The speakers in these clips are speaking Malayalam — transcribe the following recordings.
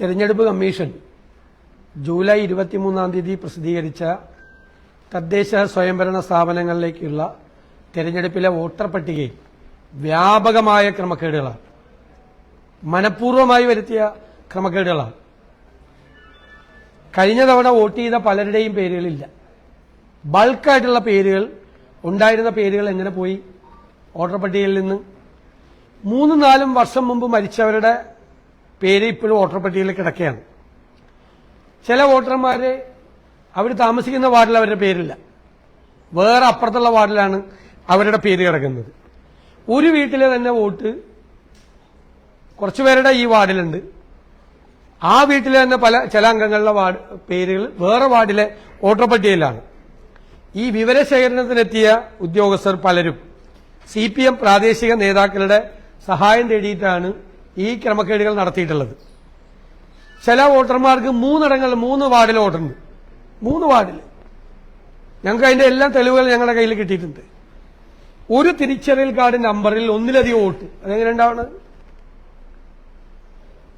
തെരഞ്ഞെടുപ്പ് കമ്മീഷൻ ജൂലൈ ഇരുപത്തിമൂന്നാം തീയതി പ്രസിദ്ധീകരിച്ച തദ്ദേശ സ്വയംഭരണ സ്ഥാപനങ്ങളിലേക്കുള്ള തെരഞ്ഞെടുപ്പിലെ വോട്ടർ പട്ടികയിൽ വ്യാപകമായ ക്രമക്കേടുകളാണ്. മനഃപൂർവമായി വരുത്തിയ ക്രമക്കേടുകളാണ്. കഴിഞ്ഞ തവണ വോട്ട് ചെയ്ത പലരുടെയും പേരുകളില്ല. ബൾക്കായിട്ടുള്ള പേരുകൾ ഉണ്ടായിരുന്ന പേരുകൾ എങ്ങനെ പോയി? വോട്ടർ പട്ടികയിൽ നിന്ന്. മൂന്നും നാലും വർഷം മുമ്പ് മരിച്ചവരുടെ പേര് ഇപ്പോഴും വോട്ടർ പട്ടികയിൽ കിടക്കുകയാണ് ചില വോട്ടർമാര് അവർ താമസിക്കുന്ന വാർഡിൽ അവരുടെ പേരില്ല. വേറെ അപ്പുറത്തുള്ള വാർഡിലാണ് അവരുടെ പേര് കിടക്കുന്നത്. ഒരു വീട്ടിലെ തന്നെ വോട്ട് കുറച്ചു പേരുടെ ഈ വാർഡിലുണ്ട്. ആ വീട്ടിലെ തന്നെ പല ചില അംഗങ്ങളുടെ വാർഡ് പേരുകൾ വേറെ വാർഡിലെ വോട്ടർ പട്ടികയിലാണ്. ഈ വിവരശേഖരണത്തിനെത്തിയ ഉദ്യോഗസ്ഥർ പലരും സി പ്രാദേശിക നേതാക്കളുടെ സഹായം തേടിയിട്ടാണ് ഈ ക്രമക്കേടുകൾ നടത്തിയിട്ടുള്ളത്. ചില വോട്ടർമാർക്ക് മൂന്നിടങ്ങളിൽ മൂന്ന് വാർഡിൽ വോട്ടുണ്ട്. മൂന്ന് വാർഡിൽ. ഞങ്ങൾക്ക് അതിന്റെ എല്ലാ തെളിവുകൾ ഞങ്ങളുടെ കയ്യിൽ കിട്ടിയിട്ടുണ്ട്. ഒരു തിരിച്ചറിയൽ കാർഡ് നമ്പറിൽ ഒന്നിലധികം വോട്ട്. അതെങ്ങനെ ഉണ്ടാവണത്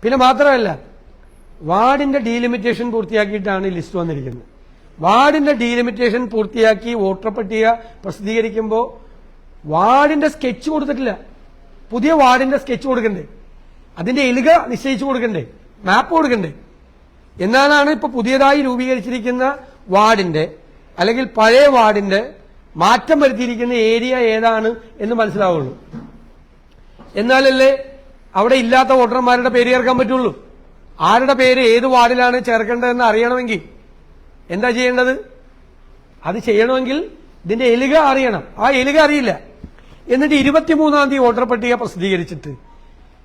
പിന്നെ മാത്രമല്ല വാർഡിന്റെ ഡീലിമിറ്റേഷൻ പൂർത്തിയാക്കിയിട്ടാണ് ഈ ലിസ്റ്റ് വന്നിരിക്കുന്നത്. വാർഡിന്റെ ഡീലിമിറ്റേഷൻ പൂർത്തിയാക്കി വോട്ടർ പട്ടിക പ്രസിദ്ധീകരിക്കുമ്പോൾ വാർഡിന്റെ സ്കെച്ച് കൊടുത്തിട്ടില്ല. പുതിയ വാർഡിന്റെ സ്കെച്ച് കൊടുക്കണ്ടേ? അതിന്റെ എലുക നിശ്ചയിച്ചു കൊടുക്കണ്ടേ? മാപ്പ് കൊടുക്കണ്ടേ? എന്നാലാണ് ഇപ്പൊ പുതിയതായി രൂപീകരിച്ചിരിക്കുന്ന വാർഡിന്റെ അല്ലെങ്കിൽ പഴയ വാർഡിന്റെ മാറ്റം വരുത്തിയിരിക്കുന്ന ഏരിയ ഏതാണ് എന്ന് മനസ്സിലാവുള്ളൂ. എന്നാലല്ലേ അവിടെ ഇല്ലാത്ത വോട്ടർമാരുടെ പേര് ചേർക്കാൻ പറ്റുള്ളൂ? ആരുടെ പേര് ഏത് വാർഡിലാണ് ചേർക്കേണ്ടതെന്ന് അറിയണമെങ്കിൽ എന്താ ചെയ്യേണ്ടത്? അത് ചെയ്യണമെങ്കിൽ ഇതിന്റെ എലുക അറിയണം. ആ എലുക അറിയില്ല. എന്നിട്ട് ഇരുപത്തിമൂന്നാം തീയതി വോട്ടർ പട്ടിക പ്രസിദ്ധീകരിച്ചിട്ട്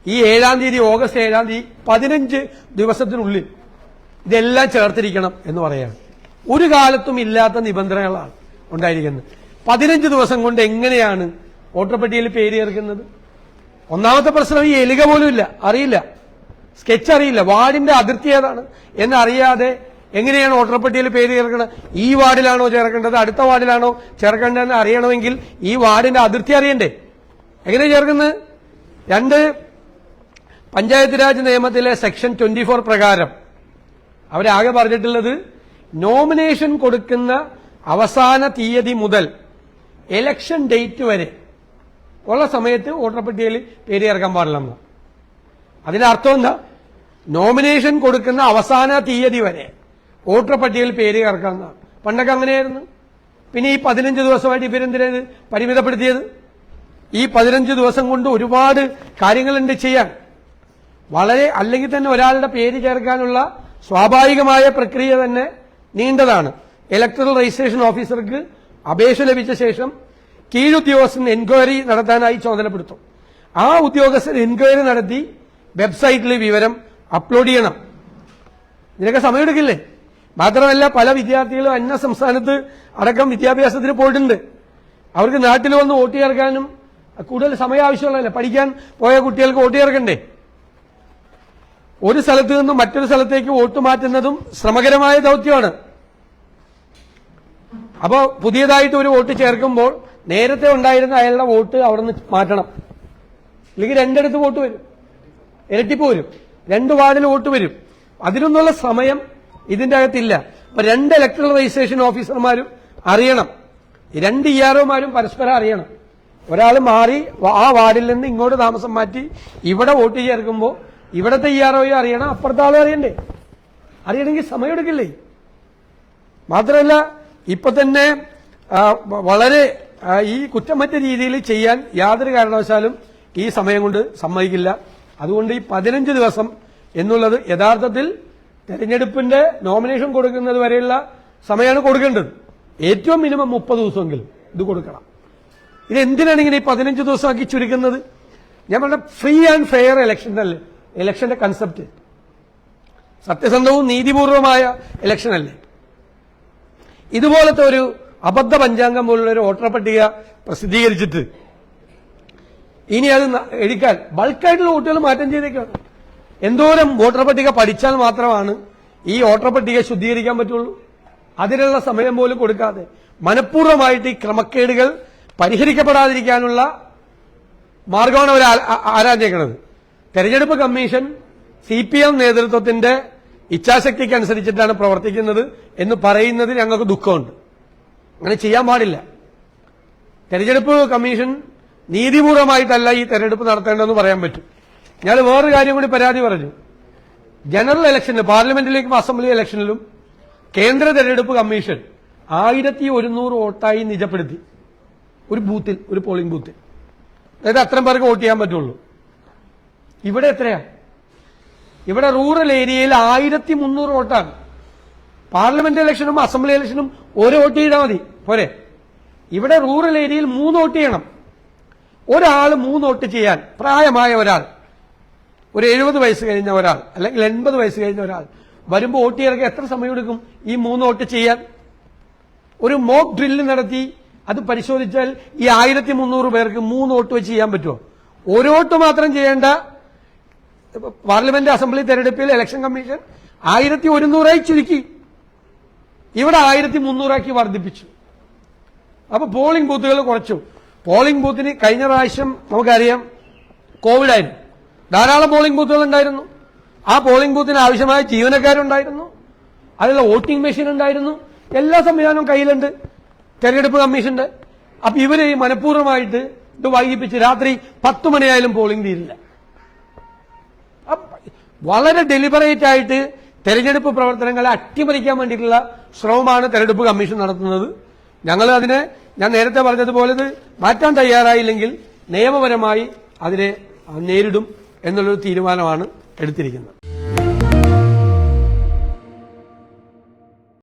ഈ ഏഴാം തീയതി ഓഗസ്റ്റ് ഏഴാം തീയതി പതിനഞ്ച് ദിവസത്തിനുള്ളിൽ ഇതെല്ലാം ചേർത്തിരിക്കണം എന്ന് പറയാണ് ഒരു കാലത്തും ഇല്ലാത്ത നിബന്ധനകളാണ് ഉണ്ടായിരിക്കുന്നത്. പതിനഞ്ച് ദിവസം കൊണ്ട് എങ്ങനെയാണ് വോട്ടർ പട്ടികയിൽ പേര് ചേർക്കുന്നത്? ഒന്നാമത്തെ പ്രശ്നം ഈ എലിക പോലും ഇല്ല. അറിയില്ല. സ്കെച്ച് അറിയില്ല. വാർഡിന്റെ അതിർത്തി ഏതാണ് എന്നറിയാതെ എങ്ങനെയാണ് വോട്ടർ പട്ടികയിൽ പേര് ചേർക്കുന്നത്? ഈ വാർഡിലാണോ ചേർക്കേണ്ടത്? അടുത്ത വാർഡിലാണോ ചേർക്കേണ്ടതെന്ന് അറിയണമെങ്കിൽ ഈ വാർഡിന്റെ അതിർത്തി അറിയണ്ടേ? എങ്ങനെ ചേർക്കുന്നത്? രണ്ട് പഞ്ചായത്ത് രാജ് നിയമത്തിലെ സെക്ഷൻ ട്വന്റി ഫോർ പ്രകാരം അവരാകെ പറഞ്ഞിട്ടുള്ളത് നോമിനേഷൻ കൊടുക്കുന്ന അവസാന തീയതി മുതൽ എലക്ഷൻ ഡേറ്റ് വരെ ഉള്ള സമയത്ത് വോട്ടർ പട്ടികയിൽ പേര് ചേർക്കാൻ പാടില്ലെന്ന്. അതിന്റെ അർത്ഥം എന്താ? നോമിനേഷൻ കൊടുക്കുന്ന അവസാന തീയതി വരെ വോട്ടർ പട്ടികയിൽ പേര് ചേർക്കാമെന്നാണ് പണ്ടൊക്കെ അങ്ങനെയായിരുന്നു. പിന്നെ ഈ പതിനഞ്ച് ദിവസമായിട്ട് ഇവരെന്തിനാ ഇത് പരിമിതപ്പെടുത്തിയത്? ഈ പതിനഞ്ച് ദിവസം കൊണ്ട് ഒരുപാട് കാര്യങ്ങളുണ്ട് ചെയ്യാൻ. വളരെ അല്ലെങ്കിൽ തന്നെ ഒരാളുടെ പേര് ചേർക്കാനുള്ള സ്വാഭാവികമായ പ്രക്രിയ തന്നെ നീണ്ടതാണ്. ഇലക്ട്രൽ രജിസ്ട്രേഷൻ ഓഫീസർക്ക് അപേക്ഷ ലഭിച്ച ശേഷം കീഴുദ്യോഗസ്ഥൻ എൻക്വയറി നടത്താനായി ചുമതലപ്പെടുത്തും ആ ഉദ്യോഗസ്ഥൻ എൻക്വയറി നടത്തി വെബ്സൈറ്റിൽ വിവരം അപ്ലോഡ് ചെയ്യണം. ഇതിനൊക്കെ സമയമെടുക്കില്ലേ? മാത്രമല്ല പല വിദ്യാർത്ഥികളും അന്യ സംസ്ഥാനത്ത് അടക്കം വിദ്യാഭ്യാസത്തിന് പോയിട്ടുണ്ട്. അവർക്ക് നാട്ടിൽ വന്ന് വോട്ട് ചേർക്കാനും കൂടുതൽ സമയം ആവശ്യമുള്ളതല്ലേ? പഠിക്കാൻ പോയ കുട്ടികൾക്ക് വോട്ട് ചേർക്കണ്ടേ? ഒരു സ്ഥലത്ത് നിന്ന് മറ്റൊരു സ്ഥലത്തേക്ക് വോട്ട് മാറ്റുന്നതും ശ്രമകരമായ ദൗത്യമാണ്. അപ്പോൾ പുതിയതായിട്ട് ഒരു വോട്ട് ചേർക്കുമ്പോൾ നേരത്തെ ഉണ്ടായിരുന്ന അയാളുടെ വോട്ട് അവിടെ നിന്ന് മാറ്റണം. അല്ലെങ്കിൽ രണ്ടിടത്ത് വോട്ട് വരും. ഇരട്ടിപ്പ് വരും. രണ്ട് വാർഡിൽ വോട്ട് വരും. അതിനൊന്നുള്ള സമയം ഇതിന്റെ അകത്തില്ല. അപ്പൊ രണ്ട് ഇലക്ട്രൽ രജിസ്ട്രേഷൻ ഓഫീസർമാരും അറിയണം. രണ്ട് ഇ ആർഒമാരും പരസ്പരം അറിയണം. ഒരാൾ മാറി ആ വാർഡിൽ നിന്ന് ഇങ്ങോട്ട് താമസം മാറ്റി ഇവിടെ വോട്ട് ചേർക്കുമ്പോൾ ഇവിടത്തെ ഇ ആർഒയും അറിയണം അപ്പുറത്തെ ആളും അറിയണ്ടേ? അറിയണമെങ്കിൽ സമയമെടുക്കില്ലേ മാത്രമല്ല ഇപ്പൊ തന്നെ വളരെ ഈ കുറ്റമറ്റ രീതിയിൽ ചെയ്യാൻ യാതൊരു കാരണവശാലും ഈ സമയം കൊണ്ട് സമ്മതിക്കില്ല. അതുകൊണ്ട് ഈ പതിനഞ്ച് ദിവസം എന്നുള്ളത് യഥാർത്ഥത്തിൽ തെരഞ്ഞെടുപ്പിന്റെ നോമിനേഷൻ കൊടുക്കുന്നത് വരെയുള്ള സമയമാണ് കൊടുക്കേണ്ടത്. ഏറ്റവും മിനിമം മുപ്പത് ദിവസമെങ്കിലും ഇത് കൊടുക്കണം. ഇത് എന്തിനാണ് ഇങ്ങനെ ഈ പതിനഞ്ച് ദിവസമാക്കി ചുരുക്കുന്നത്? ഞാൻ പറഞ്ഞ ഫ്രീ ആൻഡ് ഫെയർ ഇലക്ഷൻ അല്ലേ? ഇലക്ഷന്റെ കൺസെപ്റ്റ്. സത്യസന്ധവും നീതിപൂർവമായ ഇലക്ഷൻ അല്ലേ ഇതുപോലത്തെ ഒരു അബദ്ധ പഞ്ചാംഗം പോലുള്ള ഒരു വോട്ടർ പട്ടിക പ്രസിദ്ധീകരിച്ചിട്ട് ഇനി അത് എഴുക്കാൻ ബൾക്കായിട്ടുള്ള വോട്ടുകൾ മാറ്റം ചെയ്തേക്കാണ്. എന്തോരം വോട്ടർ പട്ടിക പഠിച്ചാൽ മാത്രമാണ് ഈ വോട്ടർ പട്ടിക ശുദ്ധീകരിക്കാൻ പറ്റുള്ളൂ. അതിനുള്ള സമയം പോലും കൊടുക്കാതെ മനഃപൂർവമായിട്ട് ഈ ക്രമക്കേടുകൾ പരിഹരിക്കപ്പെടാതിരിക്കാനുള്ള മാർഗമാണ് അവർ ആ- ആ- ആരാഞ്ഞേക്കണത്. തെരഞ്ഞെടുപ്പ് കമ്മീഷൻ സി പി എം നേതൃത്വത്തിന്റെ ഇച്ഛാശക്തിക്ക് അനുസരിച്ചിട്ടാണ് പ്രവർത്തിക്കുന്നത് എന്ന് പറയുന്നതിൽ ഞങ്ങൾക്ക് ദുഃഖമുണ്ട്. അങ്ങനെ ചെയ്യാൻ പാടില്ല. തെരഞ്ഞെടുപ്പ് കമ്മീഷൻ നീതിപൂർവമായിട്ടല്ല ഈ തെരഞ്ഞെടുപ്പ് നടത്തേണ്ടതെന്ന് പറയാൻ പറ്റും. ഞാൻ വേറൊരു കാര്യം കൂടി പരാതി പറഞ്ഞു. ജനറൽ ഇലക്ഷനിൽ പാർലമെന്റിലേക്കും അസംബ്ലി ഇലക്ഷനിലും കേന്ദ്ര തെരഞ്ഞെടുപ്പ് കമ്മീഷൻ ആയിരത്തി ഒരുന്നൂറ് വോട്ടായി നിജപ്പെടുത്തി. ഒരു ബൂത്തിൽ ഒരു പോളിംഗ് ബൂത്തിൽ. അതായത് അത്രയും പേർക്ക് വോട്ട് ചെയ്യാൻ പറ്റുള്ളൂ. ഇവിടെ എത്രയാ? ഇവിടെ റൂറൽ ഏരിയയിൽ ആയിരത്തി മുന്നൂറ് വോട്ടാണ്. പാർലമെന്റ് ഇലക്ഷനും അസംബ്ലി ഇലക്ഷനും ഒരു വോട്ട് ചെയ്താൽ മതി. പോരെ. ഇവിടെ റൂറൽ ഏരിയയിൽ മൂന്ന് വോട്ട് ചെയ്യണം. ഒരാൾ മൂന്ന് വോട്ട് ചെയ്യാൻ പ്രായമായ ഒരാൾ ഒരു എഴുപത് വയസ്സ് കഴിഞ്ഞ ഒരാൾ അല്ലെങ്കിൽ എൺപത് വയസ്സ് കഴിഞ്ഞ ഒരാൾ വരുമ്പോൾ വോട്ട് ചെയ്യാനൊക്കെ എത്ര സമയം എടുക്കും ഈ മൂന്ന് വോട്ട് ചെയ്യാൻ? ഒരു മോക്ക് ഡ്രില്ല് നടത്തി അത് പരിശോധിച്ചാൽ ഈ ആയിരത്തി മുന്നൂറ് പേർക്ക് മൂന്ന് വോട്ട് വെച്ച് ചെയ്യാൻ പറ്റുമോ? ഒരു വോട്ട് മാത്രം ചെയ്യേണ്ട പാർലമെന്റ് അസംബ്ലി തെരഞ്ഞെടുപ്പിൽ ഇലക്ഷൻ കമ്മീഷൻ ആയിരത്തി ഒരുന്നൂറായി ചുരുക്കി. ഇവിടെ ആയിരത്തി മുന്നൂറാക്കി വർദ്ധിപ്പിച്ചു. അപ്പൊ പോളിംഗ് ബൂത്തുകൾ കുറച്ചു. പോളിംഗ് ബൂത്തിന് കഴിഞ്ഞ പ്രാവശ്യം നമുക്കറിയാം കോവിഡ് ആയിരുന്നു ധാരാളം പോളിംഗ് ബൂത്തുകൾ ഉണ്ടായിരുന്നു. ആ പോളിംഗ് ബൂത്തിന് ആവശ്യമായ ജീവനക്കാരുണ്ടായിരുന്നു. അതിലുള്ള വോട്ടിംഗ് മെഷീൻ ഉണ്ടായിരുന്നു. എല്ലാ സംവിധാനവും കയ്യിലുണ്ട്. തെരഞ്ഞെടുപ്പ് കമ്മീഷന്റെ. അപ്പൊ ഇവർ മനഃപൂർവമായിട്ട് ഇത് വൈകിപ്പിച്ച് രാത്രി പത്ത് മണിയായാലും പോളിംഗ് തീരില്ല. വളരെ ഡെലിബറേറ്റ് ആയിട്ട് തെരഞ്ഞെടുപ്പ് പ്രവർത്തനങ്ങളെ അട്ടിമറിക്കാൻ വേണ്ടിയിട്ടുള്ള ശ്രമമാണ് തെരഞ്ഞെടുപ്പ് കമ്മീഷൻ നടത്തുന്നത്. ഞങ്ങൾ അതിനെ ഞാൻ നേരത്തെ പറഞ്ഞതുപോലെ മാറ്റാൻ തയ്യാറായില്ലെങ്കിൽ നിയമപരമായി അതിനെ നേരിടും എന്നുള്ളൊരു തീരുമാനമാണ് എടുത്തിരിക്കുന്നത്.